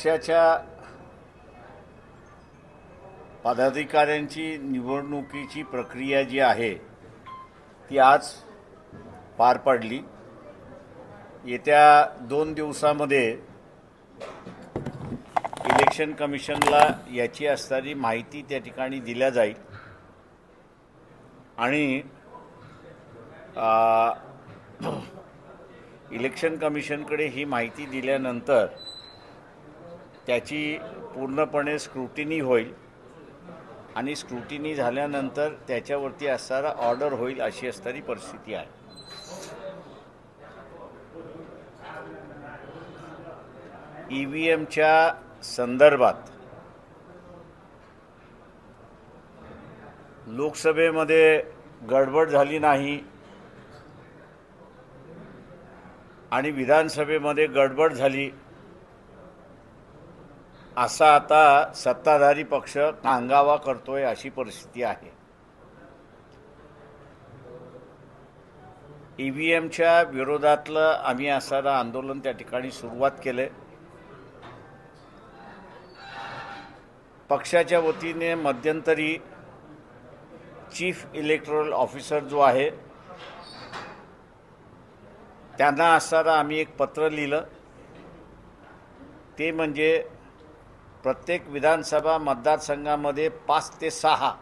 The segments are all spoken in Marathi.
पक्षाच्या पदाधिकाऱ्यांची निवडणुकीची प्रक्रिया जी आहे ती आज पार पडली. येत्या दोन दिवसामध्ये इलेक्शन कमिशनला याची असणारी माहिती त्या ठिकाणी दिल्या जाईल. आणि इलेक्शन कमिशनकडे ही माहिती दिल्यानंतर त्याची पूर्णपणे स्क्रुटिनी होईल. आणि स्क्रुटिनी झाल्यानंतर त्याच्यावरती असणारा ऑर्डर होईल अशी असणारी परिस्थिती आहे. ई व्ही एमच्या संदर्भात लोकसभेमध्ये गडबड झाली नाही. आणि विधानसभेमध्ये गडबड झाली. असा आता सत्ताधारी पक्ष कांगावा करतोय अशी परिस्थिती आहे. ई व्ही एमच्या विरोधातलं आम्ही असणारं आंदोलन त्या ठिकाणी सुरुवात केलं पक्षाच्या वतीने मध्यंतरी चीफ इलेक्टोरल ऑफिसर जो आहे त्यांना असणारं आम्ही एक पत्र लिहिलं. ते म्हणजे प्रत्येक विधानसभा मतदारसंघामध्ये पाच ते सहा.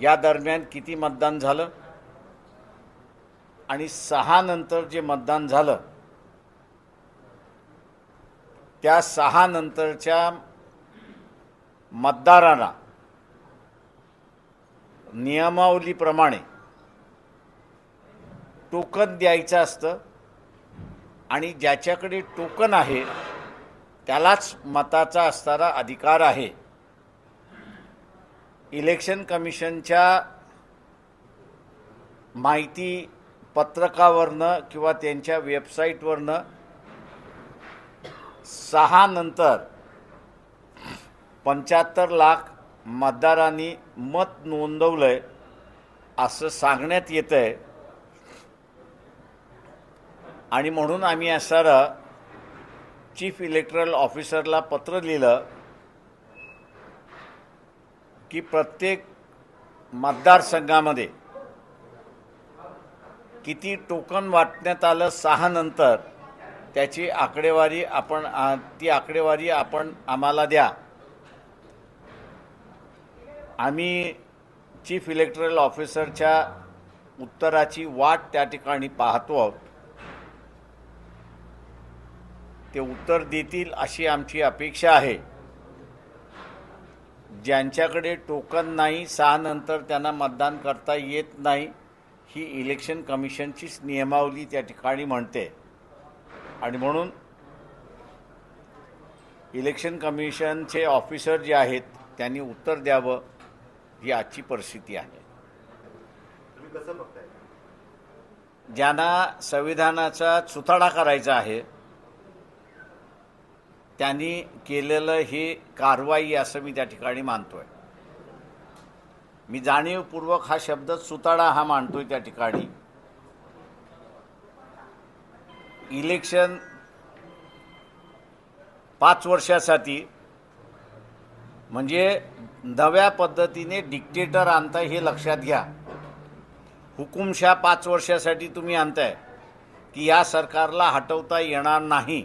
या दरम्यान किती मतदान झालं? आणि सहा नंतर जे मतदान झालं त्या सहा नंतरच्या मतदारांना नियमावलीप्रमाणे टोकन द्यायचं असतं. आणि ज्याच्याकडे टोकन आहे त्यालाच मताचा असणारा अधिकार आहे. इलेक्शन कमिशनच्या माहिती पत्रकावरनं किंवा त्यांच्या वेबसाईटवरनं सहा नंतर पंच्याहत्तर लाख मतदारांनी मत नोंदवलं आहे असं सांगण्यात येतं आहे आणि म्हणून आम्ही असणारं चीफ इलेक्टरल ऑफिसरला पत्र लिहिलं की प्रत्येक मतदारसंघामध्ये किती टोकन वाटण्यात आलं सहा नंतर त्याची आकडेवारी आपण ती आकडेवारी आपण आम्हाला द्या. आम्ही चीफ इलेक्टरल ऑफिसरच्या उत्तराची वाट त्या ठिकाणी पाहतो आहोत. ते उत्तर देतील अशी आमची अपेक्षा आहे. ज्यांच्याकडे टोकन नाही सहानंतर त्यांना मतदान करता येत नाही ही इलेक्शन कमिशनचीच नियमावली त्या ठिकाणी म्हणते. आणि म्हणून इलेक्शन कमिशनचे ऑफिसर जे आहेत त्यांनी उत्तर द्यावं ही आजची परिस्थिती आहे. ज्यांना संविधानाचा चुथाडा करायचा आहे त्यांनी केलेलं ही कारवाई असं मी त्या ठिकाणी मानतो आहे मी जाणीवपूर्वक हा शब्द सुताडा हा मानतोय त्या ठिकाणी. इलेक्शन पाच वर्षासाठी म्हणजे नव्या पद्धतीने डिक्टेटर आणताय हे लक्षात घ्या. हुकुमशा पाच वर्षासाठी तुम्ही आणताय की या सरकारला हटवता येणार नाही.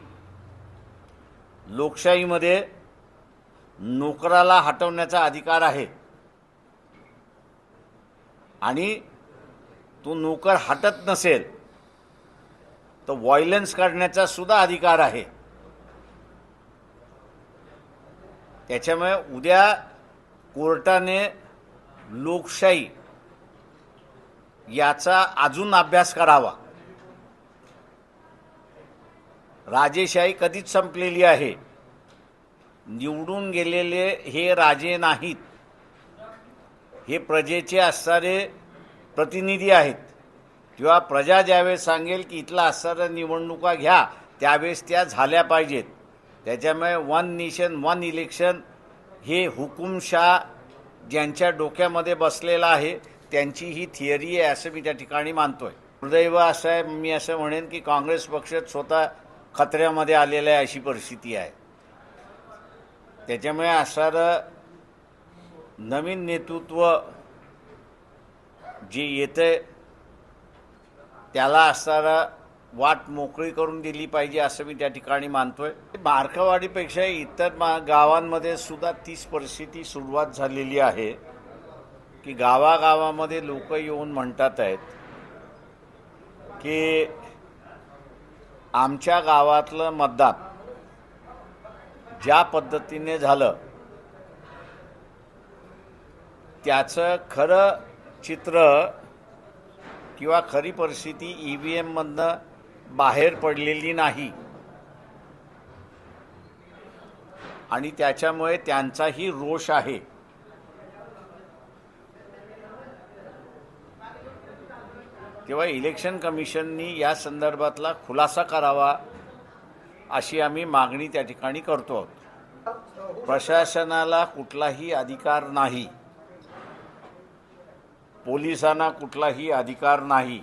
लोकशाहीमध्ये नोकराला हटवण्याचा अधिकार आहे. आणि तो नोकर हटत नसेल तर व्हायलन्स काढण्याचा सुद्धा अधिकार आहे. त्याच्यामुळे उद्या कोर्टाने लोकशाही याचा अजून अभ्यास करावा. राजेशाही कधीच संपलेली आहे. निवडून गेलेले हे राजे नाहीत. हे प्रजेचे असणारे प्रतिनिधी आहेत. किंवा प्रजा ज्यावेळेस सांगेल की इथला असणाऱ्या निवडणुका घ्या त्यावेळेस त्या झाल्या पाहिजेत. त्याच्यामुळे वन नेशन वन इलेक्शन हे हुकुमशाह ज्यांच्या डोक्यामध्ये बसलेलं आहे त्यांची ही थिअरी आहे असं मी त्या ठिकाणी मानतो आहे दुर्दैव असं आहे मी असं म्हणेन की काँग्रेस पक्ष स्वतः खतऱ्यामध्ये आलेलं आहे अशी परिस्थिती आहे. त्याच्यामुळे असणारं नवीन नेतृत्व जे येतं त्याला असणारा वाट मोकळी करून दिली पाहिजे असं मी त्या ठिकाणी मानतो आहे मार्कवाडीपेक्षा इतर मा गावांमध्ये सुद्धा तीच परिस्थिती सुरुवात झालेली आहे की गावागावामध्ये लोक येऊन म्हणतात आहेत की आमच्या गावातलं मतदान ज्या पद्धतीने झालं त्याचं खरं चित्र किंवा खरी परिस्थिती ई व्ही एममधनं बाहेर पडलेली नाही. आणि त्याच्यामुळे त्यांचाही रोष आहे. तेव्हा इलेक्शन कमिशननी या संदर्भातला खुलासा करावा अशी आम्ही मागणी त्या ठिकाणी करतो आहोत. प्रशासनाला कुठलाही अधिकार नाही. पोलिसांना कुठलाही अधिकार नाही.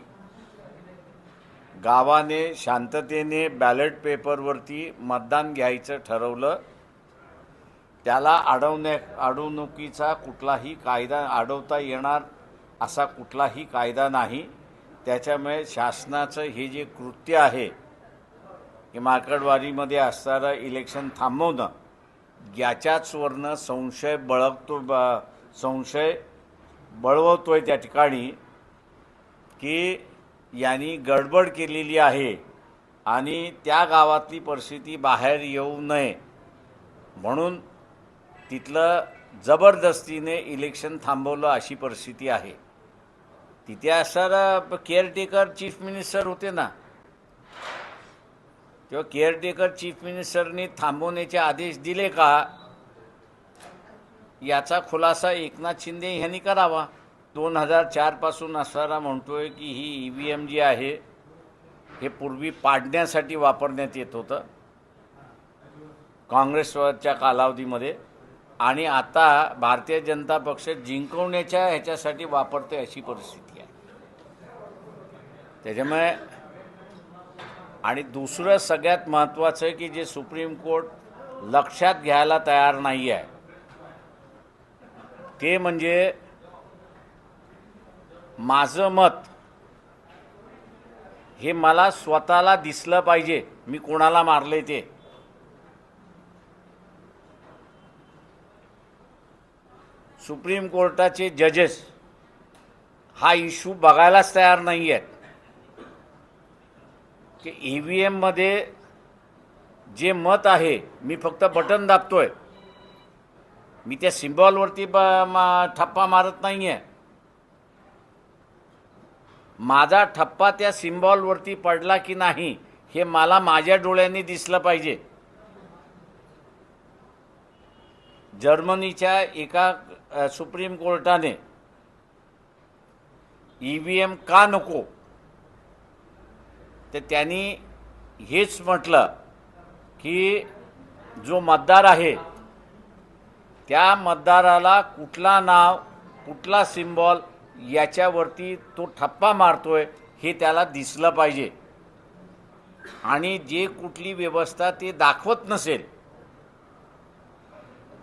गावाने शांततेने बॅलेट पेपरवरती मतदान घ्यायचं ठरवलं. त्याला अडवण्या अडवणुकीचा कुठलाही कायदा अडवता येणार असा कुठलाही कायदा नाही. त्याच्यामुळे शासनाचं हे जे कृत्य आहे की मार्कडवारीमध्ये असणारं इलेक्शन थांबवणं याच्याचवरनं संशय बळगतो ब संशय बळवतो आहे त्या ठिकाणी की यांनी गडबड केलेली आहे आणि त्या गावातली परिस्थिती बाहेर येऊ नये. म्हणून तिथलं जबरदस्तीने इलेक्शन थांबवलं अशी परिस्थिती आहे. तिथे असणारा केअरटेकर चीफ मिनिस्टर होते ना. तेव्हा केअरटेकर चीफ मिनिस्टरनी थांबवण्याचे आदेश दिले का? याचा खुलासा एकनाथ शिंदे यांनी करावा. दोन हजार चारपासून असणारा म्हणतोय की ही ई व्ही एम जी आहे हे पूर्वी पाडण्यासाठी वापरण्यात येत होतं. काँग्रेसच्या कालावधीमध्ये. आणि आता भारतीय जनता पक्ष जिंकवण्याच्या ह्याच्यासाठी वापरते अशी परिस्थिती त्याच्यामुळे आणि दुसरं सगळ्यात महत्त्वाचं आहे की जे सुप्रीम कोर्ट लक्षात घ्यायला तयार नाही आहे ते म्हणजे माझं मत हे मला स्वतःला दिसलं पाहिजे मी कोणाला मारले ते. सुप्रीम कोर्टाचे जजेस हा इश्यू बघायलाच तयार नाही आहेत की ई व्ही एममध्ये जे मत आहे मी फक्त बटन दाबतोय. मी त्या सिम्बॉलवरती ब मा ठप्पा मारत नाही आहे माझा ठप्पा त्या सिम्बॉलवरती पडला की नाही हे मला माझ्या डोळ्यांनी दिसलं पाहिजे. जर्मनीच्या एका सुप्रीम कोर्टाने ई व्ही एम का नको? तर त्यांनी हेच म्हटलं की जो मतदार आहे त्या मतदाराला कुठला नाव कुठला सिम्बॉल याच्यावरती तो ठप्पा मारतोय हे त्याला दिसलं पाहिजे. आणि जे कुठली व्यवस्था ते दाखवत नसेल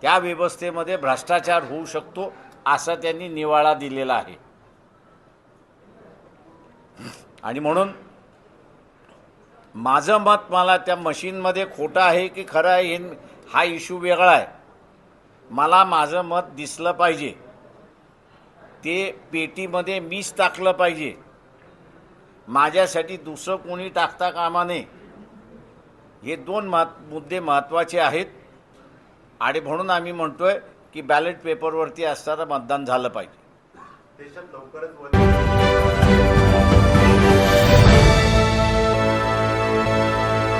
त्या व्यवस्थेमध्ये भ्रष्टाचार होऊ शकतो असा त्यांनी निवाळा दिलेला आहे. आणि म्हणून माझं मत मला त्या मशीनमध्ये खोटं आहे की खरं आहे हे हा इश्यू वेगळा आहे. मला माझं मत दिसलं पाहिजे. ते पेटीमध्ये मीच टाकलं पाहिजे. माझ्यासाठी दुसरं कोणी टाकता कामा नये. हे दोन महत् मुद्दे महत्त्वाचे आहेत. आणि म्हणून आम्ही म्हणतोय की बॅलेट पेपरवरती असणारं मतदान झालं पाहिजे. देशात लवकरच